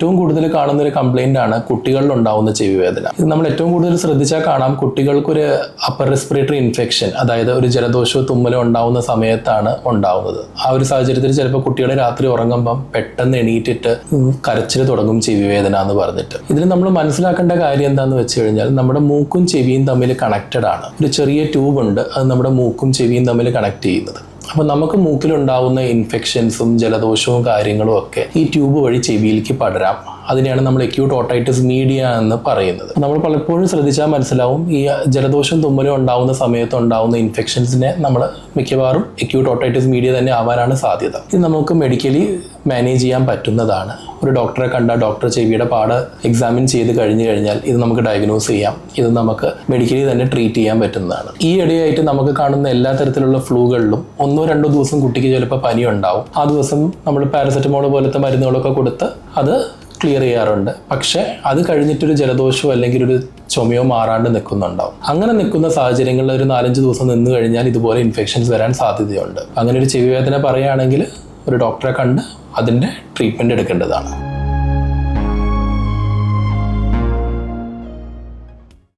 ഏറ്റവും കൂടുതൽ കാണുന്ന ഒരു കംപ്ലൈന്റ് ആണ് കുട്ടികളിൽ ഉണ്ടാവുന്ന ചെവി വേദന ഇത് നമ്മൾ ഏറ്റവും കൂടുതൽ ശ്രദ്ധിച്ചാൽ കാണാം കുട്ടികൾക്കൊരു അപ്പർ റെസ്പിറേറ്ററി ഇൻഫെക്ഷൻ അതായത് ഒരു ജലദോഷവും തുമ്മലും ഉണ്ടാവുന്ന സമയത്താണ് ഉണ്ടാവുന്നത്. ആ ഒരു സാഹചര്യത്തിൽ ചിലപ്പോൾ കുട്ടികളെ രാത്രി ഉറങ്ങുമ്പം പെട്ടെന്ന് എണീറ്റിട്ട് കരച്ചിൽ തുടങ്ങും ചെവി വേദന എന്ന് പറഞ്ഞിട്ട്. ഇതിൽ നമ്മൾ മനസ്സിലാക്കേണ്ട കാര്യം എന്താണെന്ന് വെച്ച് കഴിഞ്ഞാൽ നമ്മുടെ മൂക്കും ചെവിയും തമ്മിൽ കണക്റ്റഡ് ആണ്. ഒരു ചെറിയ ട്യൂബ് ഉണ്ട് അത് നമ്മുടെ മൂക്കും ചെവിയും തമ്മിൽ കണക്ട് ചെയ്യുന്നത്. അപ്പോൾ നമുക്ക് മൂക്കിലുണ്ടാവുന്ന ഇൻഫെക്ഷൻസും ജലദോഷവും കാര്യങ്ങളും ഒക്കെ ഈ ട്യൂബ് വഴി ചെവിയിലേക്ക് പടരാം. അതിനെയാണ് നമ്മൾ എക്യൂട്ട് ഓട്ടൈറ്റിസ് മീഡിയ എന്ന് പറയുന്നത്. നമ്മൾ പലപ്പോഴും ശ്രദ്ധിച്ചാൽ മനസ്സിലാവും ഈ ജലദോഷം തുമ്മലും ഉണ്ടാവുന്ന സമയത്ത് ഉണ്ടാവുന്ന ഇൻഫെക്ഷൻസിനെ നമ്മൾ മിക്കവാറും എക്യൂട്ട് ഓട്ടൈറ്റിസ് മീഡിയ തന്നെ ആവാനാണ് സാധ്യത. ഇത് നമുക്ക് മെഡിക്കലി മാനേജ് ചെയ്യാൻ പറ്റുന്നതാണ്. ഒരു ഡോക്ടറെ കണ്ട ഡോക്ടർ ചെവിയുടെ പാട് എക്സാമിൻ ചെയ്ത് കഴിഞ്ഞു കഴിഞ്ഞാൽ ഇത് നമുക്ക് ഡയഗ്നോസ് ചെയ്യാം. ഇത് നമുക്ക് മെഡിക്കലി തന്നെ ട്രീറ്റ് ചെയ്യാൻ പറ്റുന്നതാണ്. ഈ ഇടയായിട്ട് നമുക്ക് കാണുന്ന എല്ലാ തരത്തിലുള്ള ഫ്ലൂകളിലും ഒന്നോ രണ്ടോ ദിവസം കുട്ടിക്ക് ചിലപ്പോൾ പനി ഉണ്ടാവും ആ ദിവസം നമ്മൾ പാരസെറ്റമോൾ പോലത്തെ മരുന്നുകളൊക്കെ കൊടുത്ത് അത് ക്ലിയർ ചെയ്യാറുണ്ട്. പക്ഷേ അത് കഴിഞ്ഞിട്ടൊരു ജലദോഷമോ അല്ലെങ്കിൽ ഒരു ചുമയോ മാറാണ്ട് നിൽക്കുന്നുണ്ടാവും. അങ്ങനെ നിൽക്കുന്ന സാഹചര്യങ്ങളിൽ ഒരു നാലഞ്ച് ദിവസം നിന്ന് കഴിഞ്ഞാൽ ഇതുപോലെ ഇൻഫെക്ഷൻസ് വരാൻ സാധ്യതയുണ്ട്. അങ്ങനെ ഒരു ചെവി വേദന പറയുകയാണെങ്കിൽ ഒരു ഡോക്ടറെ കണ്ട് അതിന്റെ ട്രീറ്റ്മെന്റ് എടുക്കേണ്ടതാണ്.